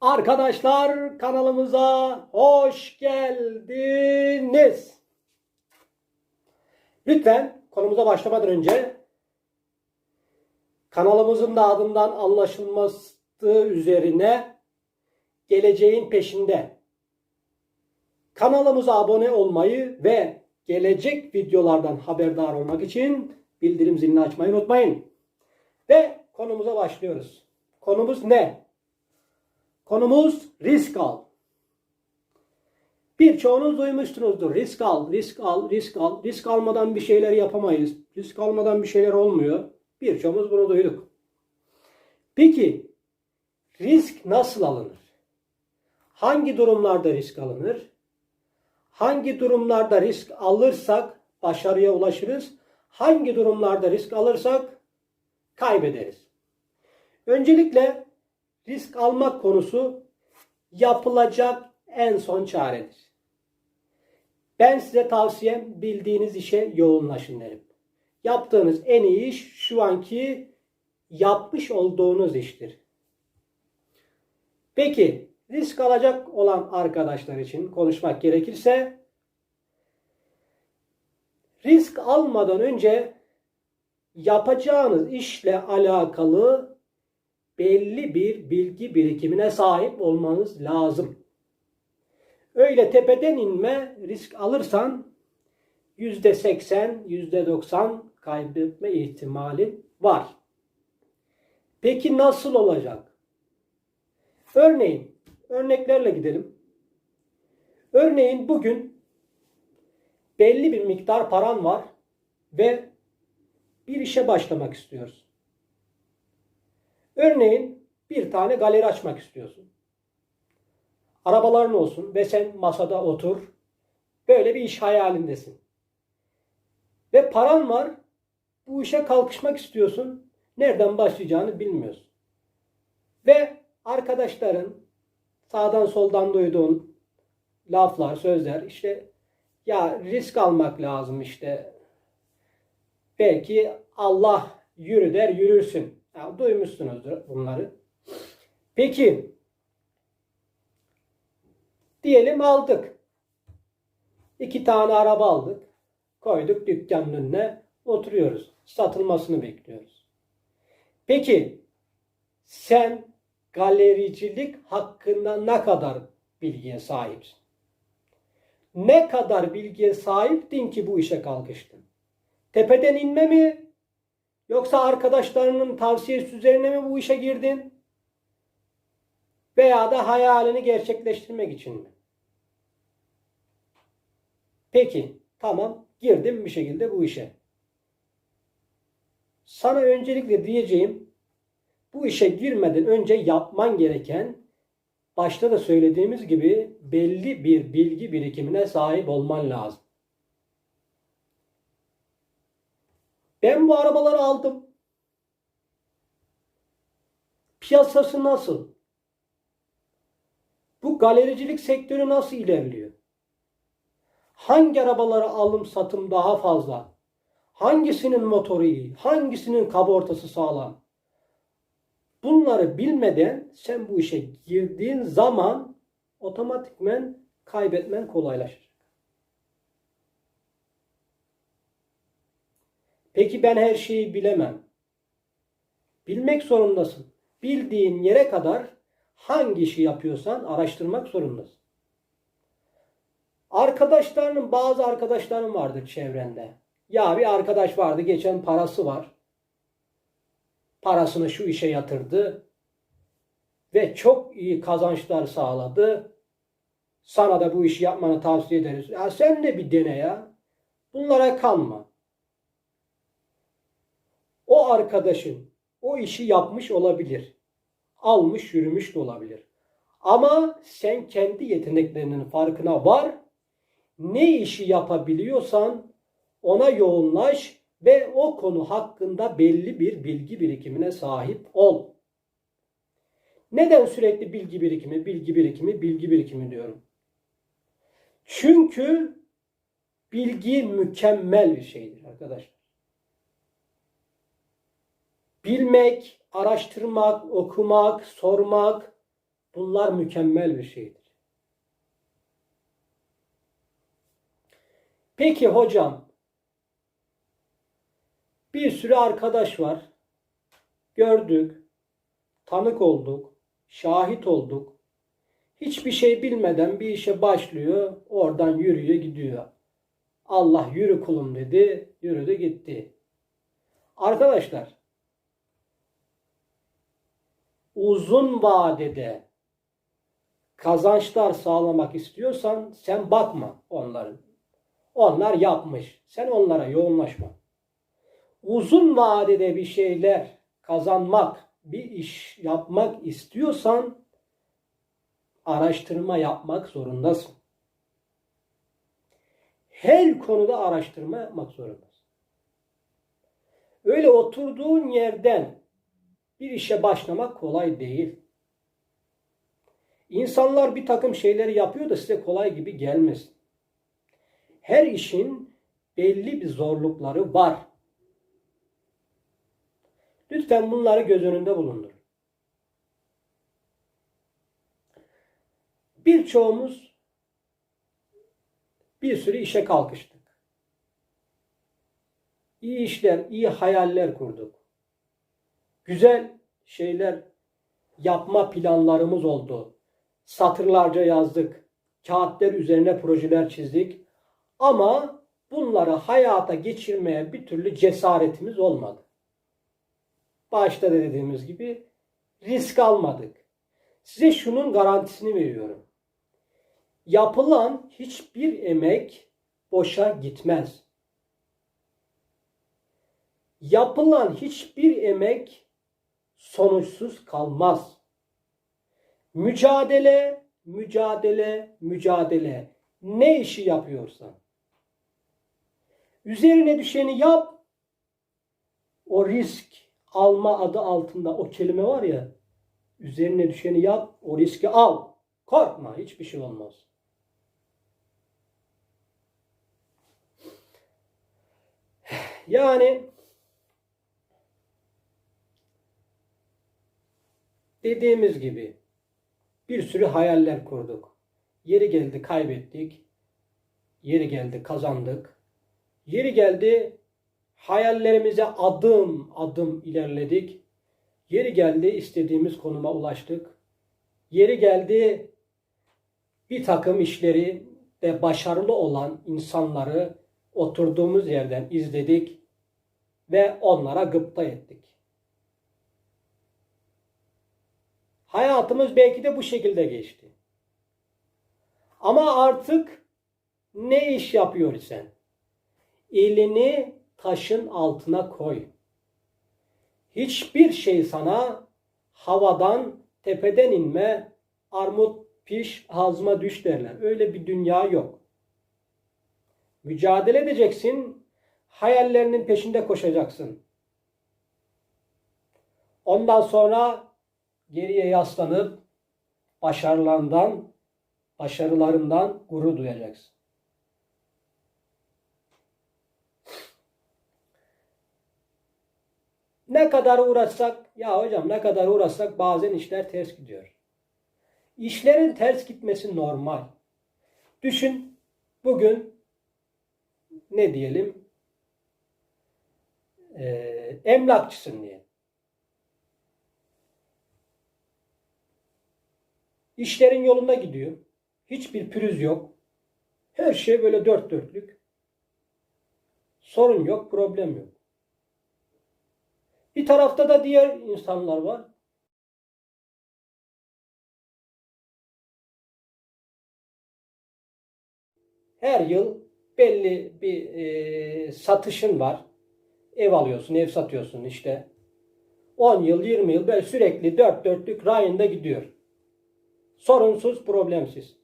Arkadaşlar kanalımıza hoş geldiniz. Lütfen konumuza başlamadan önce kanalımızın da adından anlaşılması üzerine geleceğin peşinde kanalımıza abone olmayı ve gelecek videolardan haberdar olmak için bildirim zilini açmayı unutmayın. Ve konumuza başlıyoruz. Konumuz ne? Konumuz risk al. Birçoğunuz duymuşsunuzdur. Risk al, risk al, risk al. Risk almadan bir şeyler yapamayız. Risk almadan bir şeyler olmuyor. Birçoğumuz bunu duyduk. Peki risk nasıl alınır? Hangi durumlarda risk alınır? Hangi durumlarda risk alırsak başarıya ulaşırız? Hangi durumlarda risk alırsak kaybederiz? Öncelikle risk almak konusu yapılacak en son çaredir. Ben size tavsiyem bildiğiniz işe yoğunlaşın derim. Yaptığınız en iyi iş şu anki yapmış olduğunuz iştir. Peki risk alacak olan arkadaşlar için konuşmak gerekirse risk almadan önce yapacağınız işle alakalı belli bir bilgi birikimine sahip olmanız lazım. Öyle tepeden inme risk alırsan %80, %90 kaybetme ihtimali var. Peki nasıl olacak? Örneğin, örneklerle gidelim. Örneğin bugün belli bir miktar paran var ve bir işe başlamak istiyoruz. Örneğin bir tane galeri açmak istiyorsun. Arabaların olsun ve sen masada otur. Böyle bir iş hayalindesin. Ve paran var. Bu işe kalkışmak istiyorsun. Nereden başlayacağını bilmiyorsun. Ve arkadaşların sağdan soldan duyduğun laflar, sözler işte ya risk almak lazım işte. Belki Allah yürü der yürürsün. Ya, duymuşsunuzdur bunları. Peki diyelim aldık. İki tane araba aldık. Koyduk dükkanın önüne oturuyoruz. Satılmasını bekliyoruz. Peki sen galericilik hakkında ne kadar bilgiye sahipsin? Ne kadar bilgiye sahiptin ki bu işe kalkıştın? Tepeden inme mi? Yoksa arkadaşlarının tavsiyesi üzerine mi bu işe girdin? Veya da hayalini gerçekleştirmek için mi? Peki, tamam, girdim bir şekilde bu işe. Sana öncelikle diyeceğim, bu işe girmeden önce yapman gereken, başta da söylediğimiz gibi belli bir bilgi birikimine sahip olman lazım. Ben bu arabaları aldım. Piyasası nasıl? Bu galericilik sektörü nasıl ilerliyor? Hangi arabalara alım satım daha fazla? Hangisinin motoru iyi? Hangisinin kabortası sağlam? Bunları bilmeden sen bu işe girdiğin zaman otomatikmen kaybetmen kolaylaşır. Peki ben her şeyi bilemem. Bilmek zorundasın. Bildiğin yere kadar hangi işi yapıyorsan araştırmak zorundasın. Arkadaşlarının bazı arkadaşların vardır çevrende. Ya bir arkadaş vardı geçen parası var. Parasını şu işe yatırdı ve çok iyi kazançlar sağladı. Sana da bu işi yapmanı tavsiye ederiz. Ya sen de bir dene ya. Bunlara kanma. Arkadaşın o işi yapmış olabilir. Almış yürümüş de olabilir. Ama sen kendi yeteneklerinin farkına var. Ne işi yapabiliyorsan ona yoğunlaş ve o konu hakkında belli bir bilgi birikimine sahip ol. Neden sürekli bilgi birikimi, bilgi birikimi, bilgi birikimi diyorum? Çünkü bilgi mükemmel bir şeydir arkadaşlar. Bilmek, araştırmak, okumak, sormak Bunlar mükemmel bir şeydir. Peki hocam, bir sürü arkadaş var. Gördük, tanık olduk, şahit olduk. Hiçbir şey bilmeden bir işe başlıyor, oradan yürüyor gidiyor. Allah yürü kulum dedi, yürüdü gitti. Arkadaşlar, uzun vadede kazançlar sağlamak istiyorsan sen bakma onların. Onlar yapmış. Sen onlara yoğunlaşma. Uzun vadede bir şeyler kazanmak, bir iş yapmak istiyorsan araştırma yapmak zorundasın. Her konuda araştırma yapmak zorundasın. Öyle oturduğun yerden bir işe başlamak kolay değil. İnsanlar bir takım şeyleri yapıyor da size kolay gibi gelmesin. Her işin belli bir zorlukları var. Lütfen bunları göz önünde bulundur. Birçoğumuz bir sürü işe kalkıştık. İyi işler, iyi hayaller kurduk. Güzel şeyler yapma planlarımız oldu. Satırlarca yazdık. Kağıtlar üzerine projeler çizdik. Ama bunları hayata geçirmeye bir türlü cesaretimiz olmadı. Başta da dediğimiz gibi risk almadık. Size şunun garantisini veriyorum. Yapılan hiçbir emek boşa gitmez. Yapılan hiçbir emek sonuçsuz kalmaz. Mücadele, mücadele, mücadele. Ne işi yapıyorsan. Üzerine düşeni yap. O risk alma adı altında o kelime var ya. Üzerine düşeni yap, o riski al. Korkma, hiçbir şey olmaz. Yani dediğimiz gibi bir sürü hayaller kurduk. Yeri geldi kaybettik. Yeri geldi kazandık. Yeri geldi hayallerimize adım adım ilerledik. Yeri geldi istediğimiz konuma ulaştık. Yeri geldi bir takım işleri de başarılı olan insanları oturduğumuz yerden izledik ve onlara gıpta ettik. Hayatımız belki de bu şekilde geçti. Ama artık ne iş yapıyor sen? Elini taşın altına koy. Hiçbir şey sana havadan, tepeden inme, armut piş, hazma düş derler. Öyle bir dünya yok. Mücadele edeceksin, hayallerinin peşinde koşacaksın. Ondan sonra geriye yaslanıp başarılarından, başarılarından gurur duyacaksın. Ne kadar uğraşsak, ya hocam ne kadar uğraşsak bazen işler ters gidiyor. İşlerin ters gitmesi normal. Düşün bugün ne diyelim ee, emlakçısın diye. İşlerin yolunda gidiyor. Hiçbir pürüz yok. Her şey böyle dört dörtlük. Sorun yok, problem yok. Bir tarafta da diğer insanlar var. Her yıl belli bir e, satışın var. Ev alıyorsun, ev satıyorsun işte. 10 yıl, 20 yıl böyle sürekli dört dörtlük rayında gidiyor. Sorunsuz, problemsiz.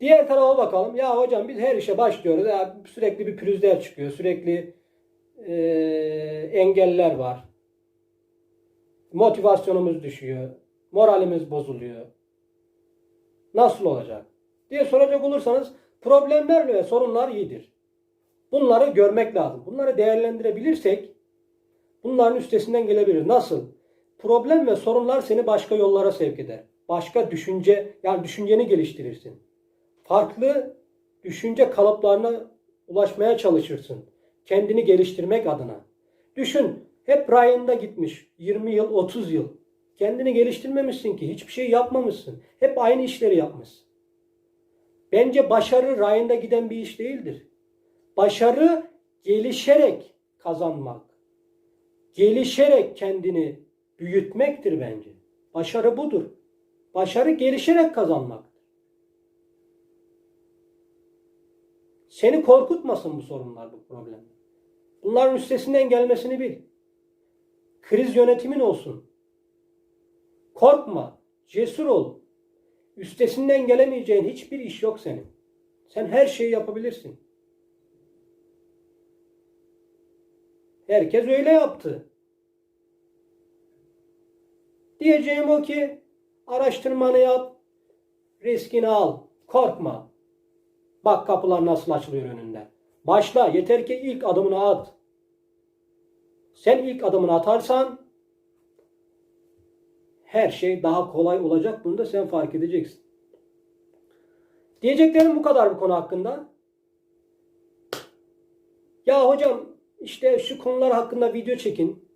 Diğer tarafa bakalım. Ya hocam biz her işe başlıyoruz. Ya sürekli bir pürüzler çıkıyor. Sürekli e, engeller var. Motivasyonumuz düşüyor. Moralimiz bozuluyor. Nasıl olacak? diye soracak olursanız problemler ve sorunlar iyidir. Bunları görmek lazım. Bunları değerlendirebilirsek bunların üstesinden gelebiliriz. Nasıl? Problem ve sorunlar seni başka yollara sevk eder. Başka düşünce yani düşünceni geliştirirsin. Farklı düşünce kalıplarına ulaşmaya çalışırsın. Kendini geliştirmek adına. Düşün hep rayında gitmiş 20 yıl 30 yıl. Kendini geliştirmemişsin ki hiçbir şey yapmamışsın. Hep aynı işleri yapmışsın. Bence başarı rayında giden bir iş değildir. Başarı gelişerek kazanmak. Gelişerek kendini büyütmektir bence. Başarı budur. Başarı gelişerek kazanmaktır. Seni korkutmasın bu sorunlar, bu problemler. Bunların üstesinden gelmesini bil. Kriz yönetimin olsun. Korkma, cesur ol. Üstesinden gelemeyeceğin hiçbir iş yok senin. Sen her şeyi yapabilirsin. Herkes öyle yaptı. Diyeceğim o ki araştırmanı yap, riskini al, korkma. Bak kapılar nasıl açılıyor önünde. Başla, yeter ki ilk adımını at. Sen ilk adımını atarsan her şey daha kolay olacak. Bunu da sen fark edeceksin. Diyeceklerim bu kadar bu konu hakkında. Ya hocam işte şu konular hakkında video çekin.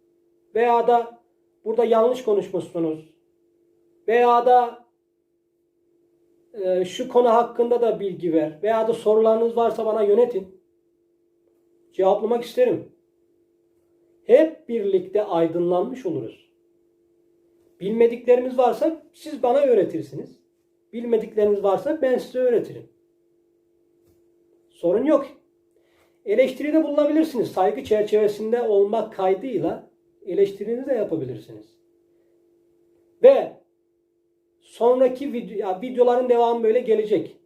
Veya da burada yanlış konuşmuşsunuz. Veya da e, şu konu hakkında da bilgi ver. Veya da sorularınız varsa bana yönetin. Cevaplamak isterim. Hep birlikte aydınlanmış oluruz. Bilmediklerimiz varsa siz bana öğretirsiniz. Bilmedikleriniz varsa ben size öğretirim. Sorun yok. Eleştiride bulunabilirsiniz. Saygı çerçevesinde olmak kaydıyla eleştirinizi de yapabilirsiniz. Ve sonraki video, ya videoların devamı böyle gelecek.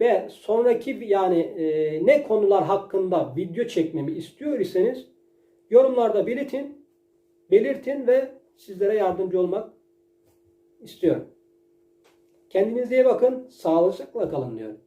Ve sonraki yani e, ne konular hakkında video çekmemi istiyor iseniz yorumlarda belirtin, belirtin ve sizlere yardımcı olmak istiyorum. Kendinize iyi bakın, sağlıcakla kalın diyorum.